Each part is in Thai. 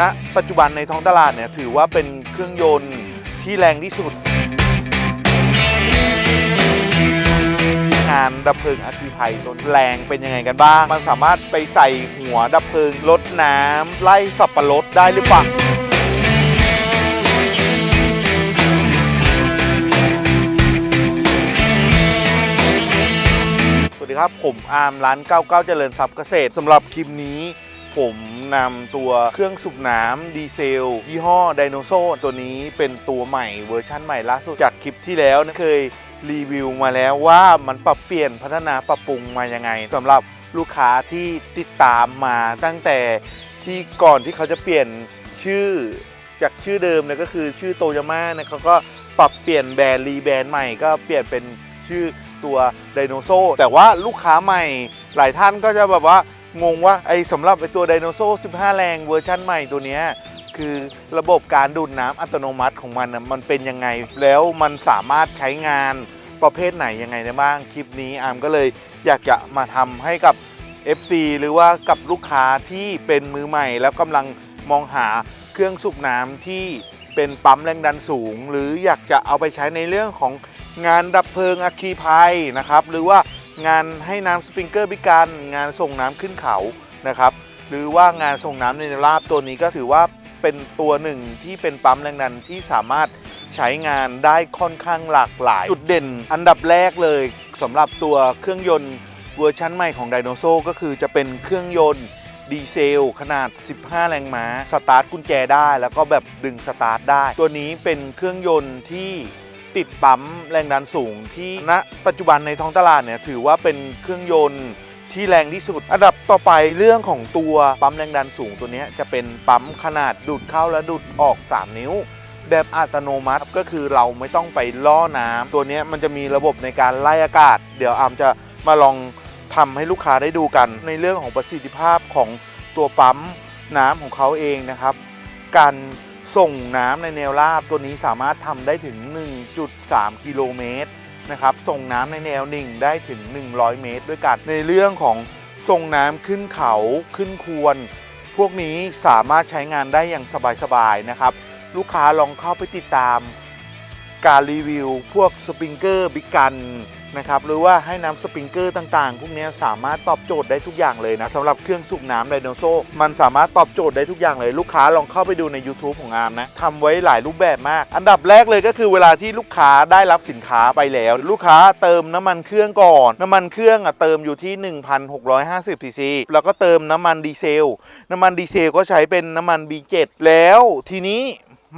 ณปัจจุบันในท้องตลาดเนี่ยถือว่าเป็นเครื่องยนต์ที่แรงที่สุด งานดับเพลิงอัคคีภัยตัวแรงเป็นยังไงกันบ้าง มันสามารถไปใส่หัวดับเพลิงลดน้ำไล่สับปะรดได้หรือเปล่า ครับ ผมอาร์มร้าน 99 เจริญทรัพย์เกษตรสำหรับคลิปนี้ ผมนำตัวเครื่องสูบน้ำดีเซล ยี่ห้อไดโนโซตัวนี้เป็นตัวใหม่เวอร์ชั่นใหม่ล่าสุดจากคลิปที่แล้วนะเคยรีวิวมาแล้วว่ามันปรับเปลี่ยนพัฒนาปรับปรุงมายังไงสำหรับลูกค้าที่ติดตามมาตั้งแต่ที่ก่อนที่เขาจะเปลี่ยนชื่อจากชื่อเดิมเนี่ยก็คือชื่อโตยาม่าเนี่ยเขาก็ปรับเปลี่ยนแบรนด์รีแบรนด์ใหม่ก็เปลี่ยนเป็นชื่อ ตัวไดโนโซแต่ว่าลูกค้าใหม่หลายท่านก็จะแบบว่างงว่าไอ้สำหรับไอ้ตัวไดโนโซ15 แรงเวอร์ชั่นใหม่ตัวเนี้ยคือระบบการดูดน้ำอัตโนมัติของมันนะมันเป็นยังไง แล้วมันสามารถใช้งานประเภทไหนยังไงได้บ้าง คลิปนี้อาร์มก็เลยอยากจะมาทำให้กับ FC หรือว่ากับลูกค้าที่เป็นมือใหม่ แล้วกำลังมองหาเครื่องสูบน้ำที่เป็นปั๊มแรงดันสูง หรืออยากจะเอาไปใช้ในเรื่องของ งานดับเพลิงอัคคีภัยนะครับ หรือว่างานให้น้ำสปริงเกอร์พิการ งานส่งน้ำขึ้นเขานะครับ หรือว่างานส่งน้ำในราบตัวนี้ก็ถือว่าเป็นตัวหนึ่งที่เป็นปั๊มแรงดันที่สามารถใช้งานได้ค่อนข้างหลากหลาย จุดเด่นอันดับแรกเลยสำหรับตัวเครื่องยนต์เวอร์ชันใหม่ของไดโนโซก็คือจะเป็นเครื่องยนต์ดีเซลขนาด 15 แรงม้า สตาร์ทกุญแจได้ แล้วก็แบบดึงสตาร์ทได้ ตัวนี้เป็นเครื่องยนต์ที่ ติดปั๊มแรงดันสูงที่ณปัจจุบันในท้องตลาดเนี่ยถือว่าเป็นเครื่องยนต์ที่แรงที่สุด อันดับต่อไปเรื่องของตัวปั๊มแรงดันสูงตัวนี้จะเป็นปั๊มขนาดดูดเข้าและดูดออก 3 นิ้ว แบบอัตโนมัติก็คือเราไม่ต้องไปล่อน้ำตัวนี้มันจะมีระบบในการไล่อากาศ เดี๋ยวอามจะมาลองทำให้ลูกค้าได้ดูกัน ในเรื่องของประสิทธิภาพของตัวปั๊มน้ำของเขาเองนะครับ การ ส่งน้ำในแนวราบตัวนี้สามารถทำได้ถึง 1.3 กิโลเมตรนะครับ ส่งน้ำในแนวนิ่งได้ถึง 100 เมตร ด้วยกัน ในเรื่องของส่งน้ำขึ้นเขาขึ้นควรพวกนี้สามารถใช้งานได้อย่างสบายๆนะครับ ลูกค้าลองเข้าไปติดตาม การรีวิว พวกสปริงเกอร์บิ๊กกันนะครับหรือว่าให้น้ำสปริงเกอร์ต่างๆ พวกนี้สามารถตอบโจทย์ได้ทุกอย่างเลยนะสำหรับเครื่องสูบน้ำไดโนโซมันสามารถตอบโจทย์ได้ทุกอย่างเลย ลูกค้าลองเข้าไปดูใน YouTube ของอาร์มนะทำไว้หลายรูปแบบมาก อันดับแรกเลยก็คือเวลาที่ลูกค้าได้รับสินค้าไปแล้ว ลูกค้าเติมน้ำมันเครื่องก่อน น้ำมันเครื่องอะเติมอยู่ที่ 1,650ซีซีแล้วก็เติมน้ำมันดีเซล น้ำมันดีเซลก็ใช้เป็นน้ำมัน B7 แล้วทีนี้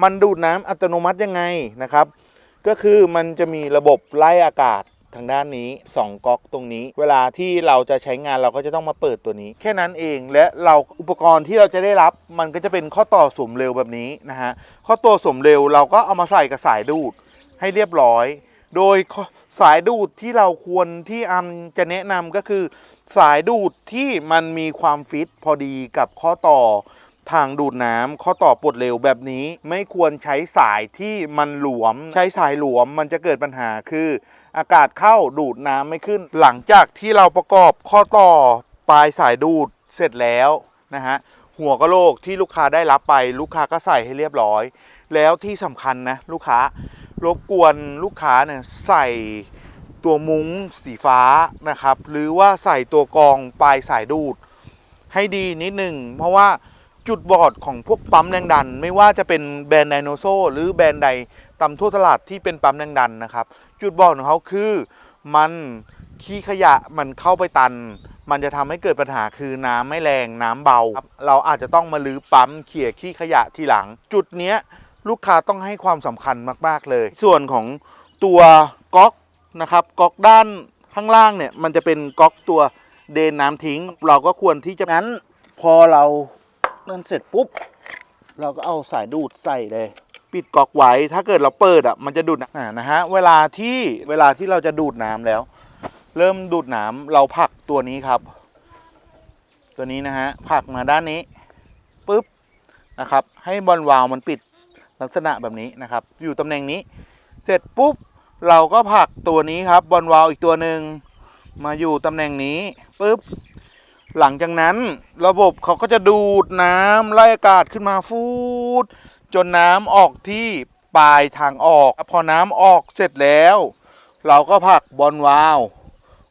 มันดูดน้ำอัตโนมัติยังไงนะครับ ก็คือมันจะมีระบบไล่อากาศทางด้านนี้ 2ก๊อกตรงนี้ เวลาที่เราจะใช้งานเราก็จะต้องมาเปิดตัวนี้ แค่นั้นเองและเราอุปกรณ์ที่เราจะได้รับ มันก็จะเป็นข้อต่อสมเร็วแบบนี้นะฮะข้อต่อสมเร็วเราก็เอามาใส่กับสายดูดให้เรียบร้อย โดยสายดูดที่เราควรที่อัมจะแนะนำก็คือ สายดูดที่มันมีความฟิตพอดีกับข้อต่อ ทางดูดน้ำข้อต่อปลดเร็วแบบนี้ไม่ควรใช้สายที่มันหลวม ใช้สายหลวมมันจะเกิดปัญหาคือ อากาศเข้าดูดน้ำไม่ขึ้น หลังจากที่เราประกอบข้อต่อปลายสายดูดเสร็จแล้วนะฮะหัวกะโหลกที่ลูกค้าได้รับไป ลูกค้าก็ใส่ให้เรียบร้อย แล้วที่สำคัญนะลูกค้ารบกวนลูกค้าเนี่ยใส่ตัวมุ้งสีฟ้านะครับ หรือว่าใส่ตัวกองปลายสายดูด ให้ดีนิดหนึ่งเพราะว่า จุดบอดของพวกปั๊มแรงดัน ไม่ว่าจะเป็นแบรนด์ไดโนโซหรือแบรนด์ใดตามทั่วตลาดที่เป็นปั๊มแรงดันนะครับ จุดบอดของเขาคือมันขี้ขยะมันเข้าไปตัน มันจะทำให้เกิดปัญหาคือน้ำไม่แรงน้ำเบา เราอาจจะต้องมาลื้อปั๊มเขี่ยขี้ขยะทีหลัง จุดเนี้ยลูกค้าต้องให้ความสำคัญมากๆเลย ส่วนของตัวก๊อกนะครับก๊อกด้านข้างล่างเนี่ยมันจะเป็นก๊อกตัวเดนน้ำทิ้ง เราก็ควรที่จะนั้นพอเรา นั่นเสร็จปุ๊บ เราก็เอาสายดูดใส่เลย ปิดก๊อกไว้ถ้าเกิดเราเปิดอะมันจะดูดน้ำอ่านะฮะเวลาที่เวลาที่เราจะดูดน้ำแล้ว เริ่มดูดน้ำเราผลักตัวนี้ครับ ตัวนี้นะฮะผลักมาด้านนี้ปุ๊บนะครับ ให้บอลวาล์วมันปิดลักษณะแบบนี้นะครับ อยู่ตำแหน่งนี้ เสร็จปุ๊บเราก็ผลักตัวนี้ครับบอลวาล์วอีกตัวหนึ่งมาอยู่ตำแหน่งนี้ปุ๊บ หลังจากนั้นระบบเขาก็จะดูดน้ำไล่อากาศขึ้นมาฟูด จนน้ำออกที่ปลายทางออก พอน้ำออกเสร็จแล้ว เราก็ผลักบอลวาล์ว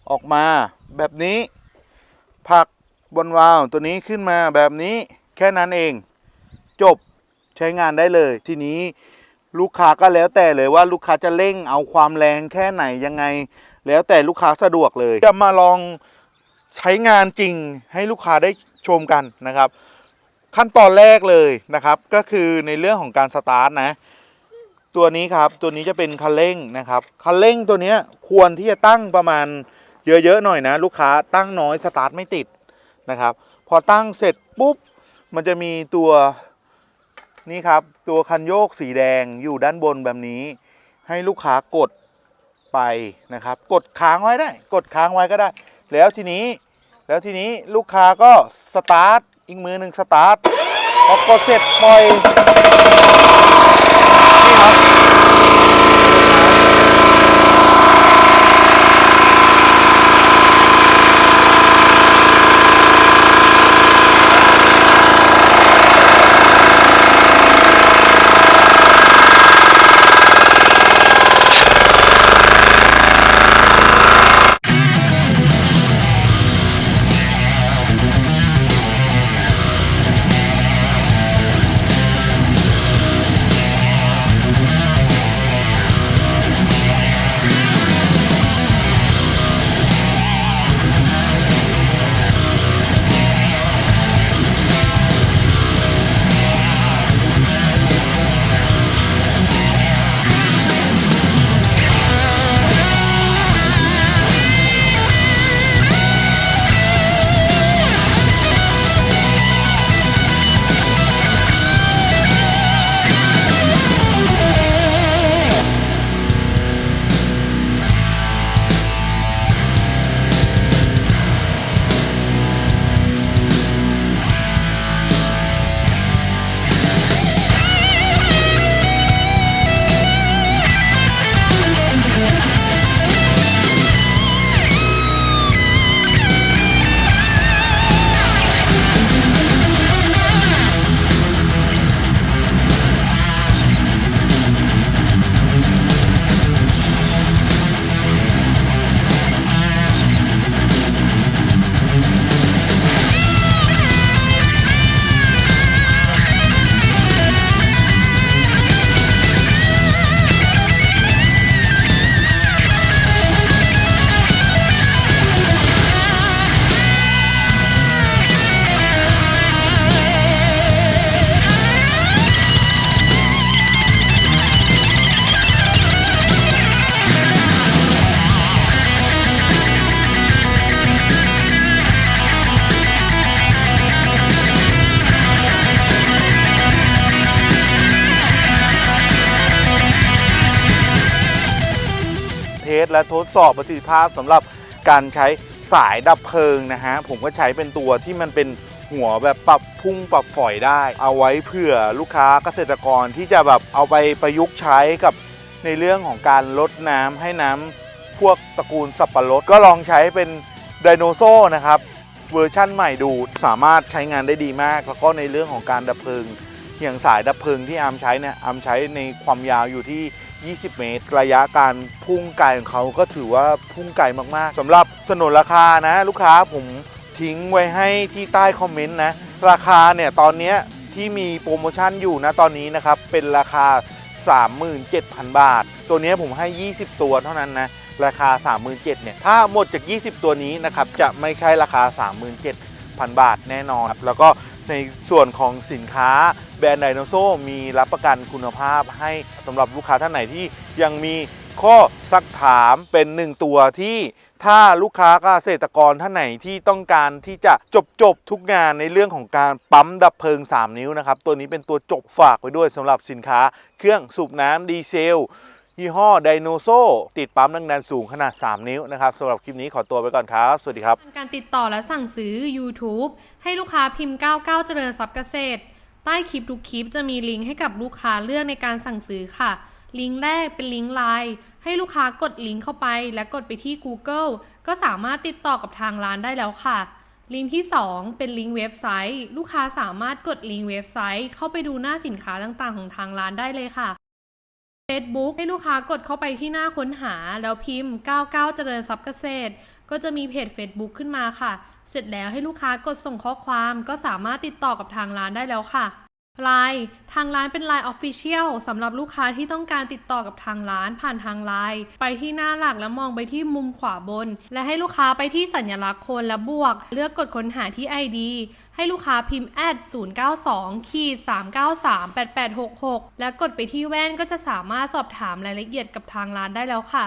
ออกมาแบบนี้ผลักบอลวาล์วตัวนี้ขึ้นมาแบบนี้แค่นั้นเอง จบใช้งานได้เลย ทีนี้ลูกค้าก็แล้วแต่เลยว่าลูกค้าจะเร่งเอาความแรงแค่ไหนยังไง แล้วแต่ลูกค้าสะดวกเลยจะมาลอง ใช้งานจริงให้ลูกค้าได้ชมกันนะครับ ขั้นตอนแรกเลยนะครับ ก็คือในเรื่องของการสตาร์ทนะ ตัวนี้ครับตัวนี้จะเป็นคันเร่งนะครับคันเร่งตัวนี้ควรที่จะตั้งประมาณเยอะๆหน่อยนะ ลูกค้าตั้งน้อยสตาร์ทไม่ติดนะครับ พอตั้งเสร็จปุ๊บมันจะมีตัวนี่ครับ ตัวคันโยกสีแดงอยู่ด้านบนแบบนี้ ให้ลูกค้ากดไปนะครับ กดค้างไว้ได้ กดค้างไว้ก็ได้ แล้วทีนี้ แล้วทีนี้ลูกค้าก็สตาร์ทอีกมือหนึ่งสตาร์ทพอกดเสร็จปล่อยนี่ครับ ส และทดสอบประสิทธิภาพสำหรับการใช้สายดับเพลิงนะฮะ ผมก็ใช้เป็นตัวที่มันเป็นหัวแบบปรับพุ่งปรับฝอยได้ เอาไว้เผื่อลูกค้าเกษตรกรที่จะแบบเอาไปประยุกต์ใช้กับในเรื่องของการลดน้ำให้น้ำพวกตระกูลสับปะรดก็ลองใช้เป็นไดโนโซนะครับเวอร์ชั่นใหม่ดูสามารถใช้งานได้ดีมาก แล้วก็ในเรื่องของการดับเพลิง อย่างสายดับเพลิงที่อาร์มใช้เนี่ยอาร์มใช้ในความยาวอยู่ที่ 20 เมตร ระยะการพุ่งไกลของเขาก็ถือว่าพุ่งไกลมากๆสำหรับสนนราคานะ ลูกค้าผมทิ้งไว้ให้ที่ใต้คอมเมนต์นะ ราคาเนี่ยตอนนี้ที่มีโปรโมชั่นอยู่นะตอนนี้นะครับเป็นราคา 37,000 บาท ตัวนี้ผมให้ 20 ตัวเท่านั้นนะราคา 37,000เนี่ยถ้าหมดจาก 20 ตัวนี้นะครับจะไม่ใช่ราคา 37,000 บาทแน่นอน แล้วก็ ในส่วนของสินค้าแบรนด์ไดโนโซมีรับประกันคุณภาพให้สำหรับลูกค้าท่านไหนที่ยังมีข้อสักถามเป็นหนึ่งตัวที่ถ้าลูกค้าเกษตรกรท่านไหนที่ต้องการที่จะจบจบทุกงานในเรื่องของการปั๊มดับเพลิง 3 นิ้วนะครับ ตัวนี้เป็นตัวจบฝากไว้ด้วยสำหรับสินค้าเครื่องสูบน้ำดีเซล ยี่ห้อไดโนโซติดปั๊มแรงดันสูงขนาด 3 นิ้วนะครับสำหรับคลิปนี้ขอตัวไปก่อนครับ สวัสดีครับ การติดต่อและสั่งซื้อ YouTube ให้ลูกค้าพิมพ์ 99 เจริญทรัพย์เกษตร ใต้คลิปทุกคลิปจะมีลิงก์ให้กับลูกค้าเลือกในการสั่งซื้อค่ะ ลิงก์แรกเป็นลิงก์ไลน์ให้ลูกค้ากดลิงก์เข้าไป และกดไปที่ Google ก็สามารถติดต่อกับทางร้านได้แล้วค่ะลิงก์ที่ 2 เป็นลิงก์เว็บไซต์ ลูกค้าสามารถกดลิงก์เว็บไซต์ เข้าไปดูหน้าสินค้าต่างๆ ของทางร้านได้เลยค่ะ Facebook ให้ลูกค้ากดเข้าไปที่หน้าค้นหา แล้วพิมพ์ 99 เจริญทรัพย์เกษตร ก็จะมีเพจ Facebook ขึ้นมาค่ะ เสร็จแล้วให้ลูกค้ากดส่งข้อความก็สามารถติดต่อกับทางร้านได้แล้วค่ะ ไลน์ทางร้านเป็น Line Official สำหรับลูกค้าที่ต้องการติดต่อกับทางร้านผ่านทางไลน์ไปที่หน้าหลักแล้วมองไปที่มุมขวาบน และให้ลูกค้าไปที่สัญลักษณ์คนและบวก เลือกกดค้นหาที่ ID ให้ลูกค้าพิมพ์ add 092ขีด393 8866 และกดไปที่แว่นก็จะสามารถสอบถามรายละเอียดกับทางร้านได้แล้วค่ะ